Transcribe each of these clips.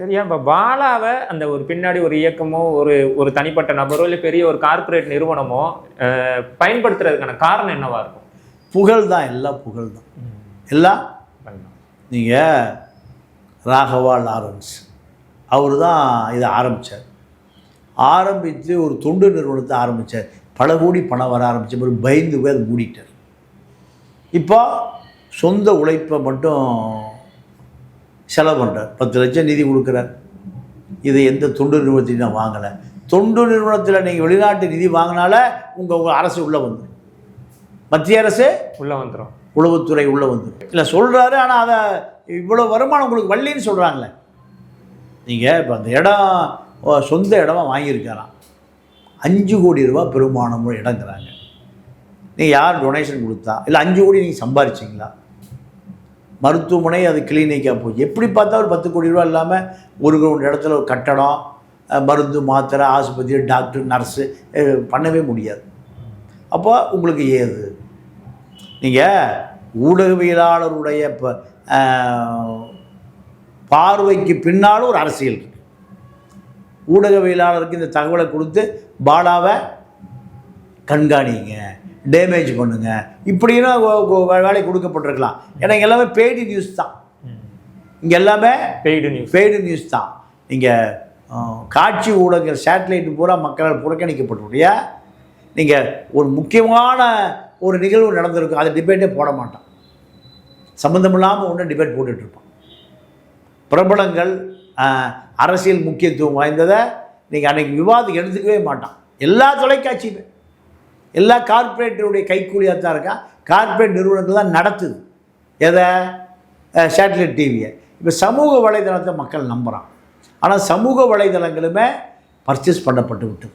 சரியா? இப்போ பாலாவை அந்த ஒரு பின்னாடி ஒரு இயக்கமோ ஒரு ஒரு தனிப்பட்ட நபரோ இல்லை பெரிய ஒரு கார்ப்பரேட் நிறுவனமோ பயன்படுத்துறதுக்கான காரணம் என்னவா இருக்கும்? புகழ் தான் எல்லாம் புகழ் தான் எல்லாம் நீங்கள் ராகவா லாரன்ஸ். அவர் தான் இதை ஆரம்பித்தார் ஆரம்பித்து ஒரு தொண்டு நிறுவனத்தை ஆரம்பித்தார் பல கோடி பணம் வர ஆரம்பித்த பிறகு பயந்து போய் அதை மூடிட்டார். இப்போ சொந்த உழைப்பை மட்டும் செலவு பண்ணுறார் பத்து லட்சம் நிதி கொடுக்குறார். இது எந்த தொண்டு நிறுவனத்தையும் நான் வாங்கலை. தொண்டு நிறுவனத்தில் நீங்கள் வெளிநாட்டு நிதி வாங்கினால உங்கள் உங்கள் அரசு உள்ளே வந்துடும் மத்திய அரசு உள்ள வந்துரும். உளவுத்துறை உள்ளே வந்துடும் இல்லை சொல்கிறாரு ஆனால் அதை இவ்வளோ வருமானம் உங்களுக்கு வள்ளின்னு சொல்கிறாங்களே நீங்கள் இப்போ அந்த இடம் சொந்த இடமா வாங்கியிருக்காராம் அஞ்சு கோடி ரூபா பெருமானம் இடங்கிறாங்க நீங்கள் யார் டொனேஷன் கொடுத்தா? இல்லை அஞ்சு கோடி நீங்கள் சம்பாரிச்சிங்களா? மருத்துவமனை அது கிளினிக்காக போய் எப்படி பார்த்தா ஒரு பத்து கோடி ரூபா இல்லாமல் ஒரு இடத்துல ஒரு கட்டடம் மருந்து மாத்திரை ஆஸ்பத்திரி டாக்டர் நர்ஸு பண்ணவே முடியாது. அப்போ உங்களுக்கு ஏது? நீங்கள் ஊடகவியலாளருடைய இப்போ பார்வைக்கு பின்னாலும் ஒரு அரசியல் இருக்கு. ஊடகவியலாளருக்கு இந்த தகவலை கொடுத்து பாலாவை கண்காணிங்க. டேமேஜ் பண்ணுங்க. இப்படின்னு வேலை கொடுக்கப்பட்டிருக்கலாம். ஏன்னா இங்க எல்லாமே பெய்டு நியூஸ் தான். இங்கே எல்லாமே பெய்டு நியூஸ் பெய்டு நியூஸ் தான். நீங்கள் காட்சி ஊடகங்கள் சேட்டலைட் பூரா மக்களால் புறக்கணிக்கப்பட்டுடைய நீங்கள் ஒரு முக்கியமான ஒரு நிகழ்வு நடந்திருக்கும் அதை டிபேட்டே போட மாட்டான். சம்மந்தமில்லாமல் ஒன்று டிபேட் போட்டுட்ருப்பான் பிரபலங்கள் அரசியல் முக்கியத்துவம் வாய்ந்ததை நீங்கள் அன்றைக்கி விவாதம் எடுத்துக்கவே மாட்டான். எல்லா தொலைக்காட்சியுமே. எல்லா கார்ப்பரேட்டருடைய கைக்கூலியாக தான் இருக்கா? கார்ப்பரேட் நிறுவனங்கள் தான் நடத்துது. எதை? சேட்டலைட் டிவியை. இப்போ சமூக வலைதளத்தை மக்கள் நம்புகிறான் ஆனால் சமூக வலைதளங்களுமே பர்ச்சேஸ் பண்ணப்பட்டு விட்டது.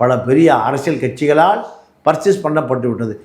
பல பெரிய அரசியல் கட்சிகளால் பர்ச்சேஸ் பண்ணப்பட்டு விட்டது.